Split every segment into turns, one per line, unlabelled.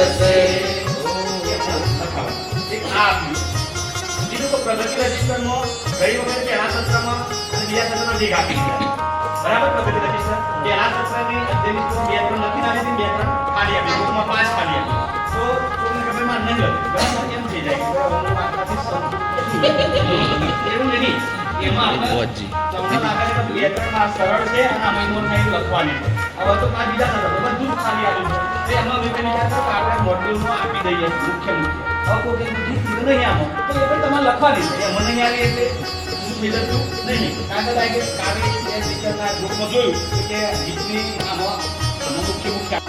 આવ્યું. બીજું તો પ્રગતિ રજિસ્ટરમાં ગઈ વખતે પહેલા સત્રમાં અને બીજા સત્રમાં આપી દીધા. બરાબર પ્રગતિ રજિસ્ટર? પહેલા સત્રની અધ્યયન બે ત્રણ લખીને આવી બે ત્રણ ખાલી આપી. બુકમાં પાંચ ખાલી આપી. તો કોઈને ખબર નહીં લખી બરાબર? એમ થઈ જાય. કે હું આટલાથી સમ- એવું નહીં. એમાં તમને લાગે કે બે ત્રણ સરળ છે અને આમાં એમાં લખવાની. હવે તો આ બીજા સત્ર બધું ખાલી આવ્યું છે એમાં મેં પેલી વિચાર કર્યો કે આપણે મોડ્યુલમાં આપી દઈએ મુખ્ય મુખ્ય હવે કોઈ કંઈ બુદ્ધિ થયું નહીં આમાં તો એ પણ તમારે લખવાની છે એમાં નહીં આવી એટલે હું બીજું નહીં કારણ કે લાગે કાલે એ ટીચરના ગ્રુપમાં જોયું કે ગીતની આમાં આમાં મુખ્ય મુખ્ય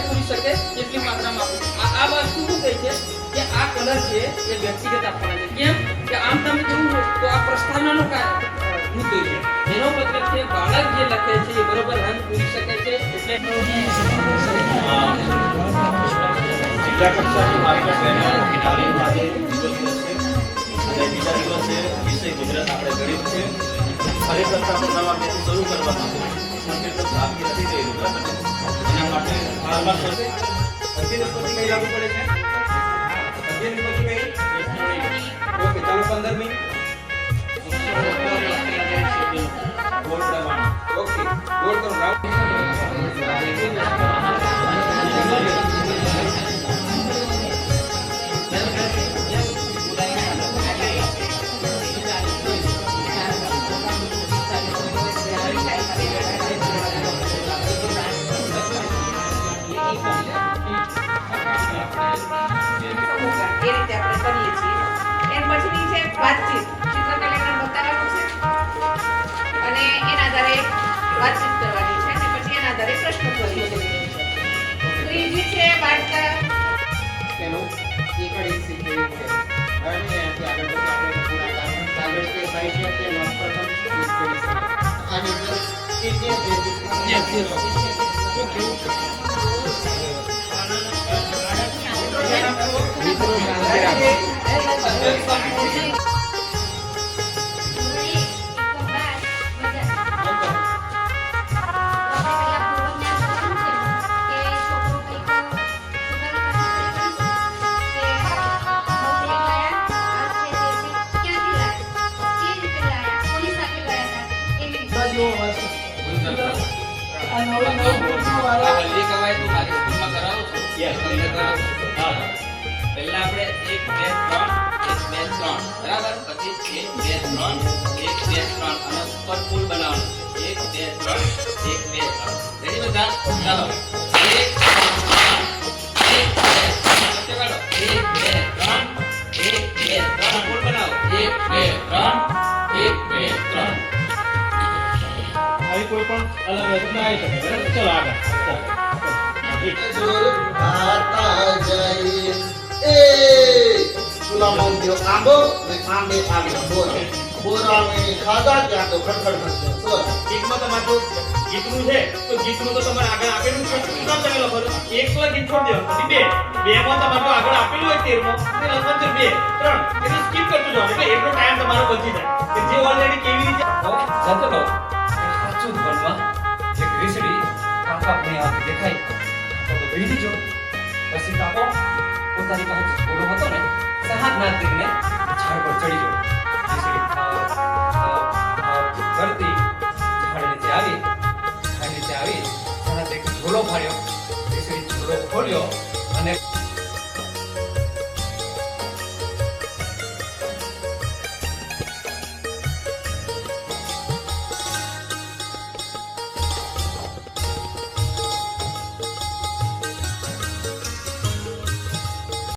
પૂરી શકે એટલી માત્રામાં આપવું આ આ વસ્તુ શું કહે છે કે આ કલર છે એ વ્યક્તિગત આપવાના છે કેમ કે આમ તમે જોવું તો આ પ્રસ્તાવનાનો કા- અ, મુદ્દો છે એનો મતલબ છે બાળક જે લખે છે એ બરોબર રંગ પૂરી શકે છે એટલે
જિલ્લા કક્ષાની મારી ટ્રેનર ફિનાલે આજે બીજો દિવસ છે અને બીજા દિવસે વિષય ગુજરાત આપણે ગણિત છે ખરેખર તો આપણે નવા બેથી શરૂ કરવાના છે સંકેત બાકી નથી થઈ રહ્યું બરાબર એના માટે હાલમાં થશે અધ્યયન પછી કઈ લાગુ પડે છે અધ્યયન પછી કઈ ઓકે ચાલો પંદર મિનિટ ગોળ પ્રમાણે ઓકે ગોળ કરો
એ
એકડી શીખવી છે અને એનાથી આગળ પછી આપણે પૂરા કામ આગળ સ્ટેપ બાય સ્ટેપ તે નોટ પ્રથમ શીખ કરી છે આની અંદર કેટલી
આ હલ્દી કવાય તું મારી સ્કૂલમાં કરાવો છો. તમને કરાવો
હા
પહેલા આપણે એક બે ત્રણ એક બે ત્રણ. બરાબર? પછી એક બે ત્રણ એક બે ત્રણ. અને ઉપર પુલ બનાવવાનો એક બે ત્રણ એક બે ત્રણ. રેડી બધા? ચાલો.
કોઈ પણ અલગ રચના આવી શકે બરાબર ચલો આગળ ચાલો. એક.
ગાતા
છોડી દેવાનું પછી બે બે માં તમારે આગળ આપેલું હોય તેરમાં તે છે બે ત્રણ એટલે તમારો બચી જાય જે ઓલરેડી કેવી રીતે
કાકા મને આ દેખાય તો તો ભીડી જો પછી કાકો પોતાની પાસે જે હતો ને સહાદ ના દીને ઝાડ પર ચડી ગ્રીસડી કરતી ઝાડ નીચે આવી ઝાડ નીચે આવી ઝાડ એક ઝોલો ફાડ્યો ઝોલો ખોલ્યો